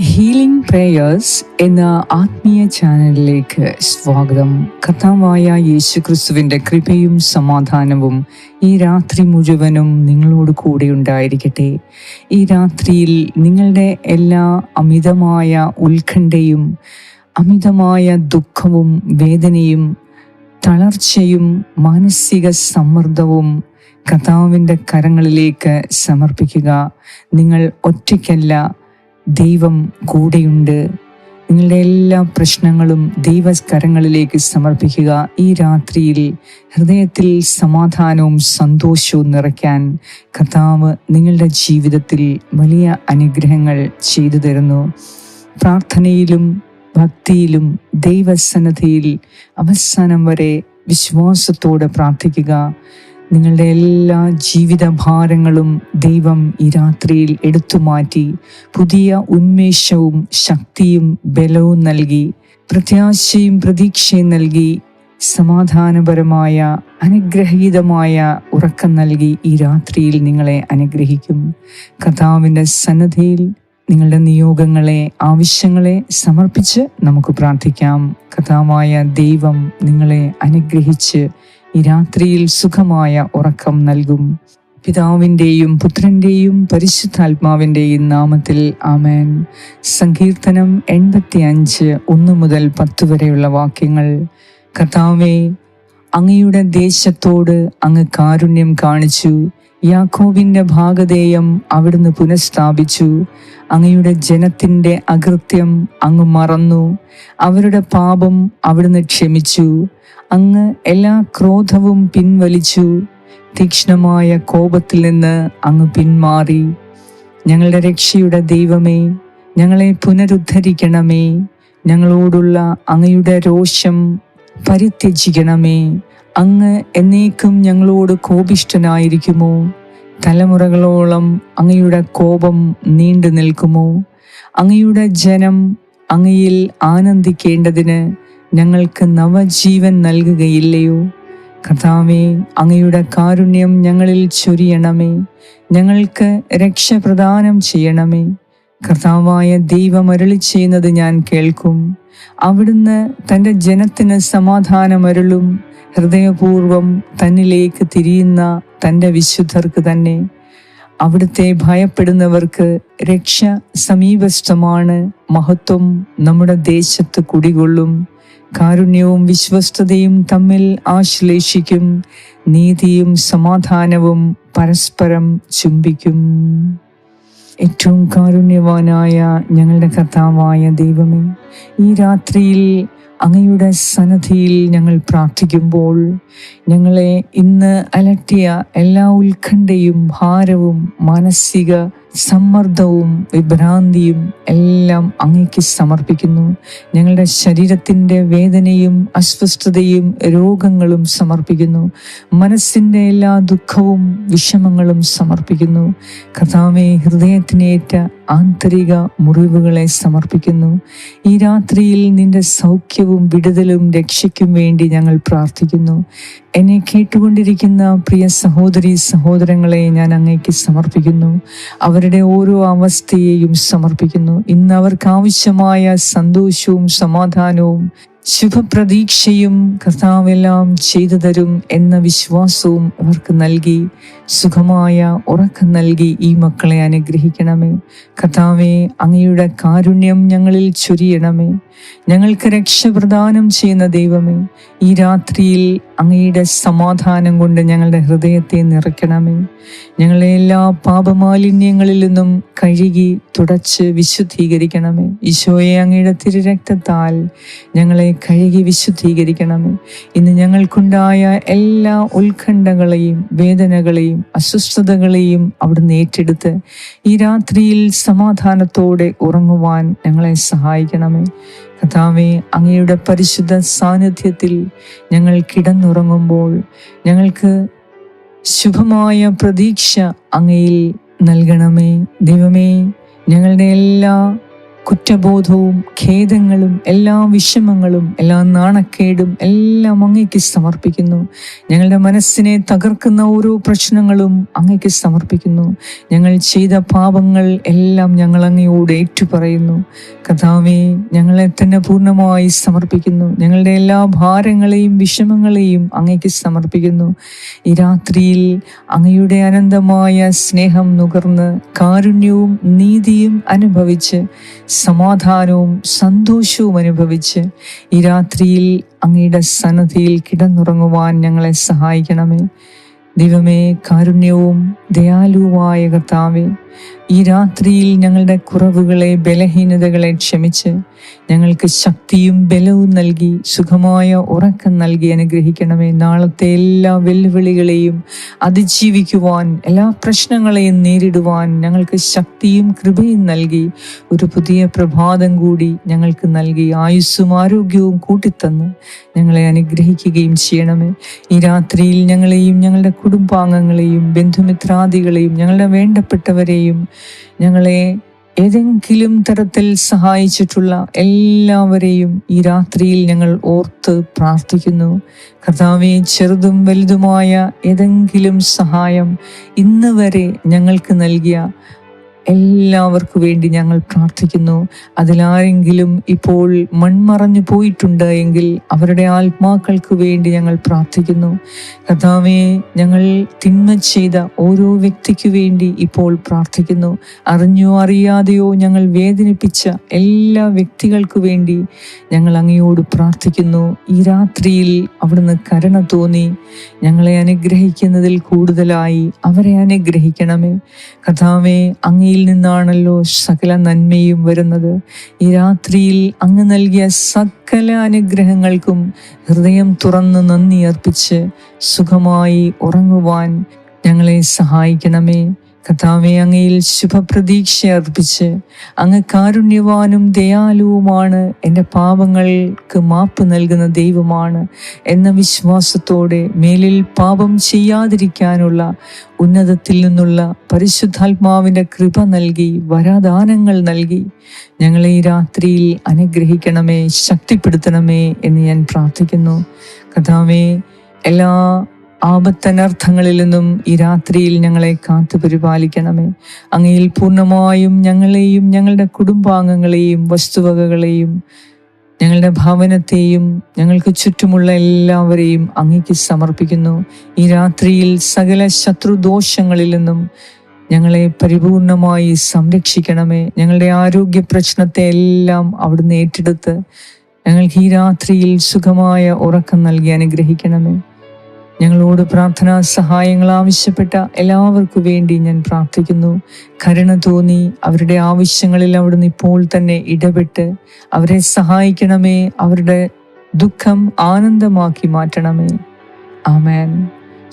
Healing prayers എന്ന ആത്മീയ ചാനലിലേക്ക് സ്വാഗതം. കഥാവായ യേശുക്രിസ്തുവിന്റെ കൃപയും സമാധാനവും ഈ രാത്രി മുഴുവനും നിങ്ങളോട് കൂടെ ഉണ്ടായിരിക്കട്ടെ. ഈ രാത്രിയിൽ നിങ്ങളുടെ എല്ലാ അമിതമായ ഉത്കണ്ഠയും അമിതമായ ദുഃഖവും വേദനയും തളർച്ചയും മാനസിക സമ്മർദ്ദവും കഥാവിന്റെ കരങ്ങളിലേക്ക് സമർപ്പിക്കുക. നിങ്ങൾ ഒറ്റയ്ക്കല്ല ദൈവം കൂടെയുണ്ട്. നിങ്ങളുടെ എല്ലാ പ്രശ്നങ്ങളും ദൈവസ്കരങ്ങളിലേക്ക് സമർപ്പിക്കുക. ഈ രാത്രിയിൽ ഹൃദയത്തിൽ സമാധാനവും സന്തോഷവും നിറയ്ക്കാൻ കർത്താവ് നിങ്ങളുടെ ജീവിതത്തിൽ വലിയ അനുഗ്രഹങ്ങൾ ചെയ്തു തരുന്നു. പ്രാർത്ഥനയിലും ഭക്തിയിലും ദൈവസന്നദ്ധയിൽ അവസാനം വരെ വിശ്വാസത്തോടെ പ്രാർത്ഥിക്കുക. നിങ്ങളുടെ എല്ലാ ജീവിത ഭാരങ്ങളും ദൈവം ഈ രാത്രിയിൽ എടുത്തു മാറ്റി പുതിയ ഉന്മേഷവും ശക്തിയും ബലവും നൽകി പ്രത്യാശയും പ്രതീക്ഷയും നൽകി സമാധാനപരമായ അനുഗ്രഹീതമായ ഉറക്കം നൽകി ഈ രാത്രിയിൽ നിങ്ങളെ അനുഗ്രഹിക്കും. കഥാവിന്റെ സന്നദ്ധയിൽ നിങ്ങളുടെ നിയോഗങ്ങളെ ആവശ്യങ്ങളെ സമർപ്പിച്ച് നമുക്ക് പ്രാർത്ഥിക്കാം. കഥാവായ ദൈവം നിങ്ങളെ അനുഗ്രഹിച്ച് ഈ രാത്രിയിൽ സുഖമായ ഉറക്കം നൽകും. പിതാവിന്റെയും പുത്രന്റെയും പരിശുദ്ധാത്മാവിന്റെയും നാമത്തിൽ ആമേൻ. സങ്കീർത്തനം എൺപത്തി അഞ്ച് ഒന്ന് മുതൽ പത്ത് വരെയുള്ള വാക്യങ്ങൾ. കർത്താവെ അങ്ങയുടെ ദേശത്തോട് അങ്ങ് കാരുണ്യം കാണിച്ചു. യാക്കോബിന്റെ ഭാഗധേയം അവിടുന്ന് പുനഃസ്ഥാപിച്ചു. അങ്ങയുടെ ജനത്തിന്റെ അകൃത്യം അങ്ങ് മറന്നു. അവരുടെ പാപം അവിടുന്ന് ക്ഷമിച്ചു. അങ്ങ് എല്ലാ ക്രോധവും പിൻവലിച്ചു. തീക്ഷ്ണമായ കോപത്തിൽ നിന്ന് അങ്ങ് പിന്മാറി. ഞങ്ങളുടെ രക്ഷയുടെ ദൈവമേ ഞങ്ങളെ പുനരുദ്ധരിക്കണമേ. ഞങ്ങളോടുള്ള അങ്ങയുടെ രോഷം പരിത്യജിക്കണമേ. അങ്ങ് എന്നേക്കും ഞങ്ങളോട് കോപിഷ്ടനായിരിക്കുമോ തലമുറകളോളം അങ്ങയുടെ കോപം നീണ്ടു നിൽക്കുമോ? അങ്ങയുടെ ജനം അങ്ങയിൽ ആനന്ദിക്കേണ്ടതിന് ഞങ്ങൾക്ക് നവജീവൻ നൽകുകയില്ലയോ? കർത്താവേ അങ്ങയുടെ കാരുണ്യം ഞങ്ങളിൽ ചൊരിയണമേ. ഞങ്ങൾക്ക് രക്ഷ പ്രദാനം ചെയ്യണമേ. കർത്താവായ ദൈവം അരുളി ചെയ്യുന്നത് ഞാൻ കേൾക്കും. അവിടുന്ന് തന്റെ ജനത്തിന് സമാധാനമരുളും ഹൃദയപൂർവം തന്നിലേക്ക് തിരിയുന്ന തന്റെ വിശുദ്ധർക്ക് തന്നെ. അവിടുത്തെ ഭയപ്പെടുന്നവർക്ക് രക്ഷ സമീപസ്ഥമാണ്. മഹത്വം നമ്മുടെ ദേശത്ത് കുടികൊള്ളും. കാരുണ്യവും വിശ്വസ്തതയും തമ്മിൽ ആശ്ലേഷിക്കും. നീതിയും സമാധാനവും പരസ്പരം ചുംബിക്കും. ഏറ്റവും കാരുണ്യവാനായ ഞങ്ങളുടെ കർത്താവായ ദൈവമേ ഈ രാത്രിയിൽ അങ്ങയുടെ സന്നദ്ധിയിൽ ഞങ്ങൾ പ്രാർത്ഥിക്കുമ്പോൾ ഞങ്ങളെ ഇന്ന് അലട്ടിയ എല്ലാ ഉത്കണ്ഠയും ഭാരവും മാനസിക സമ്മർദ്ദവും വിഭ്രാന്തിയും എല്ലാം അങ്ങേക്ക് സമർപ്പിക്കുന്നു. ഞങ്ങളുടെ ശരീരത്തിന്റെ വേദനയും അസ്വസ്ഥതയും രോഗങ്ങളും സമർപ്പിക്കുന്നു. മനസ്സിന്റെ എല്ലാ ദുഃഖവും വിഷമങ്ങളും സമർപ്പിക്കുന്നു. കഥാവെ ഹൃദയത്തിനേറ്റ ആന്തരിക മുറിവുകളെ സമർപ്പിക്കുന്നു. ഈ രാത്രിയിൽ നിന്റെ സൗഖ്യവും വിടുതലും രക്ഷയ്ക്കും വേണ്ടി ഞങ്ങൾ പ്രാർത്ഥിക്കുന്നു. എന്നെ കേട്ടുകൊണ്ടിരിക്കുന്ന പ്രിയ സഹോദരി സഹോദരങ്ങളെ ഞാൻ അങ്ങേക്ക് സമർപ്പിക്കുന്നു. അവരുടെ ഓരോ അവസ്ഥയെയും സമർപ്പിക്കുന്നു. ഇന്ന് അവർക്ക് ആവശ്യമായ സന്തോഷവും സമാധാനവും ശുഭപ്രതീക്ഷയും കർത്താവെല്ലാം ചെയ്തു തരും എന്ന വിശ്വാസവും അവർക്ക് നൽകി. സുഖമായ ഉറക്കം നൽകി ഈ മക്കളെ അനുഗ്രഹിക്കണമേ. കർത്താവെ അങ്ങയുടെ കാരുണ്യം ഞങ്ങളിൽ ചൊരിയണമേ. ഞങ്ങൾക്ക് രക്ഷ പ്രദാനം ചെയ്യുന്ന ദൈവമേ ഈ രാത്രിയിൽ അങ്ങയുടെ സമാധാനം കൊണ്ട് ഞങ്ങളുടെ ഹൃദയത്തെ നിറയ്ക്കണമേ. ഞങ്ങളെ എല്ലാ പാപമാലിന്യങ്ങളിൽ നിന്നും കഴുകി തുടച്ച് വിശുദ്ധീകരിക്കണമേ. ഈശോയെ അങ്ങയുടെ തിരുരക്തത്താൽ ഞങ്ങളെ കഴുകി വിശുദ്ധീകരിക്കണമേ. ഇന്ന് ഞങ്ങൾക്കുണ്ടായ എല്ലാ ഉത്കണ്ഠകളെയും വേദനകളെയും അസ്വസ്ഥതകളെയും അവിടുന്ന് ഏറ്റെടുത്ത് ഈ രാത്രിയിൽ സമാധാനത്തോടെ ഉറങ്ങുവാൻ ഞങ്ങളെ സഹായിക്കണമേ. കഥാവെ അങ്ങയുടെ പരിശുദ്ധ സാന്നിധ്യത്തിൽ ഞങ്ങൾ കിടന്നുറങ്ങുമ്പോൾ ഞങ്ങൾക്ക് ശുഭമായ പ്രതീക്ഷ അങ്ങയിൽ നൽകണമേ. ദൈവമേ ഞങ്ങളുടെ എല്ലാ കുറ്റബോധവും ഖേദങ്ങളും എല്ലാ വിഷമങ്ങളും എല്ലാ നാണക്കേടും എല്ലാം അങ്ങേക്ക് സമർപ്പിക്കുന്നു. ഞങ്ങളുടെ മനസ്സിനെ തകർക്കുന്ന ഓരോ പ്രശ്നങ്ങളും അങ്ങേക്ക് സമർപ്പിക്കുന്നു. ഞങ്ങൾ ചെയ്ത പാപങ്ങൾ എല്ലാം ഞങ്ങൾ അങ്ങയോട് ഏറ്റുപറയുന്നു. കഥാവെ ഞങ്ങളെ തന്നെ പൂർണമായി സമർപ്പിക്കുന്നു. ഞങ്ങളുടെ എല്ലാ ഭാരങ്ങളെയും വിഷമങ്ങളെയും അങ്ങേക്ക് സമർപ്പിക്കുന്നു. ഈ രാത്രിയിൽ അങ്ങയുടെ അനന്തമായ സ്നേഹം നുകർന്ന് കാരുണ്യവും നീതിയും അനുഭവിച്ച് സമാധാനവും സന്തോഷവും അനുഭവിച്ച് ഈ രാത്രിയിൽ അങ്ങയുടെ സന്നദ്ധിയിൽ കിടന്നുറങ്ങുവാൻ ഞങ്ങളെ സഹായിക്കണമേ. ദൈവമേ കാരുണ്യവും ദയാലുവായ കർത്താവേ ഈ രാത്രിയിൽ ഞങ്ങളുടെ കുറവുകളെ ബലഹീനതകളെ ക്ഷമിച്ച് ഞങ്ങൾക്ക് ശക്തിയും ബലവും നൽകി സുഖമായ ഉറക്കം നൽകി അനുഗ്രഹിക്കണമേ. നാളത്തെ എല്ലാ വെല്ലുവിളികളെയും അതിജീവിക്കുവാൻ എല്ലാ പ്രശ്നങ്ങളെയും നേരിടുവാൻ ഞങ്ങൾക്ക് ശക്തിയും കൃപയും നൽകി. ഒരു പുതിയ പ്രഭാതം കൂടി ഞങ്ങൾക്ക് നൽകി ആയുസ്സും ആരോഗ്യവും കൂട്ടിത്തന്ന് ഞങ്ങളെ അനുഗ്രഹിക്കുകയും ചെയ്യണമേ. ഈ രാത്രിയിൽ ഞങ്ങളെയും ഞങ്ങളുടെ കുടുംബാംഗങ്ങളെയും ബന്ധുമിത്രാദികളെയും ഞങ്ങളുടെ വേണ്ടപ്പെട്ടവരെയും ഞങ്ങളെ ഏതെങ്കിലും തരത്തിൽ സഹായിച്ചിട്ടുള്ള എല്ലാവരെയും ഈ രാത്രിയിൽ ഞങ്ങൾ ഓർത്ത് പ്രാർത്ഥിക്കുന്നു. കർത്താവെ ചെറുതും വലുതുമായ ഏതെങ്കിലും സഹായം ഇന്ന് വരെ ഞങ്ങൾക്ക് നൽകിയ എല്ലാവർക്കു വേണ്ടി ഞങ്ങൾ പ്രാർത്ഥിക്കുന്നു. അതിലാരെങ്കിലും ഇപ്പോൾ മൺമറഞ്ഞു പോയിട്ടുണ്ട് എങ്കിൽ അവരുടെ ആത്മാക്കൾക്ക് വേണ്ടി ഞങ്ങൾ പ്രാർത്ഥിക്കുന്നു. കഥാവെ ഞങ്ങൾ തിന്മ ചെയ്ത ഓരോ വ്യക്തിക്ക് വേണ്ടി ഇപ്പോൾ പ്രാർത്ഥിക്കുന്നു. അറിഞ്ഞോ അറിയാതെയോ ഞങ്ങൾ വേദനിപ്പിച്ച എല്ലാ വ്യക്തികൾക്കു വേണ്ടി ഞങ്ങൾ അങ്ങയോട് പ്രാർത്ഥിക്കുന്നു. ഈ രാത്രിയിൽ അവിടുന്ന് കരുണ തോന്നി. ഞങ്ങളെ അനുഗ്രഹിക്കുന്നതിൽ കൂടുതലായി അവരെ അനുഗ്രഹിക്കണമേ. കഥാവെ അങ്ങയിൽ നിന്നാണല്ലോ സകല നന്മയും വരുന്നത്. ഈ രാത്രിയിൽ അങ്ങ് നൽകിയ സകല അനുഗ്രഹങ്ങൾക്കും ഹൃദയം തുറന്ന് നന്ദി അർപ്പിച്ച് സുഖമായി ഉറങ്ങുവാൻ ഞങ്ങളെ സഹായിക്കണമേ. കഥാവെ അങ്ങയിൽ ശുഭപ്രതീക്ഷ അർപ്പിച്ച് അങ്ങ് കാരുണ്യവാനും ദയാലുവുമാണ്. എന്റെ പാപങ്ങൾക്ക് മാപ്പ് നൽകുന്ന ദൈവമാണ് എന്ന വിശ്വാസത്തോടെ മേലിൽ പാപം ചെയ്യാതിരിക്കാനുള്ള ഉന്നതത്തിൽ നിന്നുള്ള പരിശുദ്ധാത്മാവിന്റെ കൃപ നൽകി വരാദാനങ്ങൾ നൽകി. ഞങ്ങളെ ഈ രാത്രിയിൽ അനുഗ്രഹിക്കണമേ ശക്തിപ്പെടുത്തണമേ എന്ന് ഞാൻ പ്രാർത്ഥിക്കുന്നു. കഥാവേ എല്ലാ ആപത്തനർത്ഥങ്ങളിൽ നിന്നും ഈ രാത്രിയിൽ ഞങ്ങളെ കാത്തു പരിപാലിക്കണമേ. അങ്ങയിൽ പൂർണമായും ഞങ്ങളെയും ഞങ്ങളുടെ കുടുംബാംഗങ്ങളെയും വസ്തുവകകളെയും ഞങ്ങളുടെ ഭവനത്തെയും ഞങ്ങൾക്ക് ചുറ്റുമുള്ള എല്ലാവരെയും അങ്ങേക്ക് സമർപ്പിക്കുന്നു. ഈ രാത്രിയിൽ സകല ശത്രുദോഷങ്ങളിൽ നിന്നും ഞങ്ങളെ പരിപൂർണമായി സംരക്ഷിക്കണമേ. ഞങ്ങളുടെ ആരോഗ്യ പ്രശ്നത്തെ എല്ലാം അവിടുന്ന് ഏറ്റെടുത്ത് ഞങ്ങൾക്ക് ഈ രാത്രിയിൽ സുഖമായ ഉറക്കം നൽകി അനുഗ്രഹിക്കണമേ. ഞങ്ങളോട് പ്രാർത്ഥനാ സഹായങ്ങൾ ആവശ്യപ്പെട്ട എല്ലാവർക്കു വേണ്ടി ഞാൻ പ്രാർത്ഥിക്കുന്നു. കരുണ തോന്നി അവരുടെ ആവശ്യങ്ങളിൽ അവിടുന്ന് ഇപ്പോൾ തന്നെ ഇടപെട്ട് അവരെ സഹായിക്കണമേ. അവരുടെ ദുഃഖം ആനന്ദമാക്കി മാറ്റണമേ. ആമേൻ.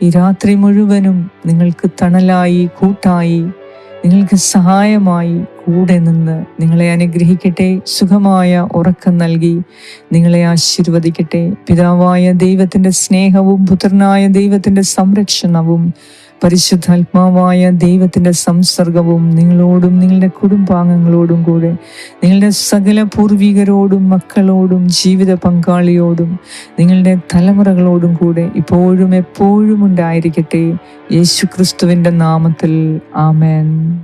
ഈ രാത്രി മുഴുവനും നിങ്ങൾക്ക് തണലായി കൂട്ടായി നിങ്ങൾക്ക് സഹായമായി കൂടെ നിന്ന് നിങ്ങളെ അനുഗ്രഹിക്കട്ടെ സുഖമായ ഉറക്കം നൽകി നിങ്ങളെ ആശീർവദിക്കട്ടെ. പിതാവായ ദൈവത്തിന്റെ സ്നേഹവും പുത്രനായ ദൈവത്തിന്റെ സംരക്ഷണവും പരിശുദ്ധാത്മാവായ ദൈവത്തിന്റെ സംസർഗവും നിങ്ങളോടും നിങ്ങളുടെ കുടുംബാംഗങ്ങളോടും കൂടെ നിങ്ങളുടെ സകല പൂർവികരോടും മക്കളോടും ജീവിത പങ്കാളിയോടും നിങ്ങളുടെ തലമുറകളോടും കൂടെ ഇപ്പോഴും എപ്പോഴും ഉണ്ടായിരിക്കട്ടെ. യേശു ക്രിസ്തുവിന്റെ നാമത്തിൽ. ആമേൻ.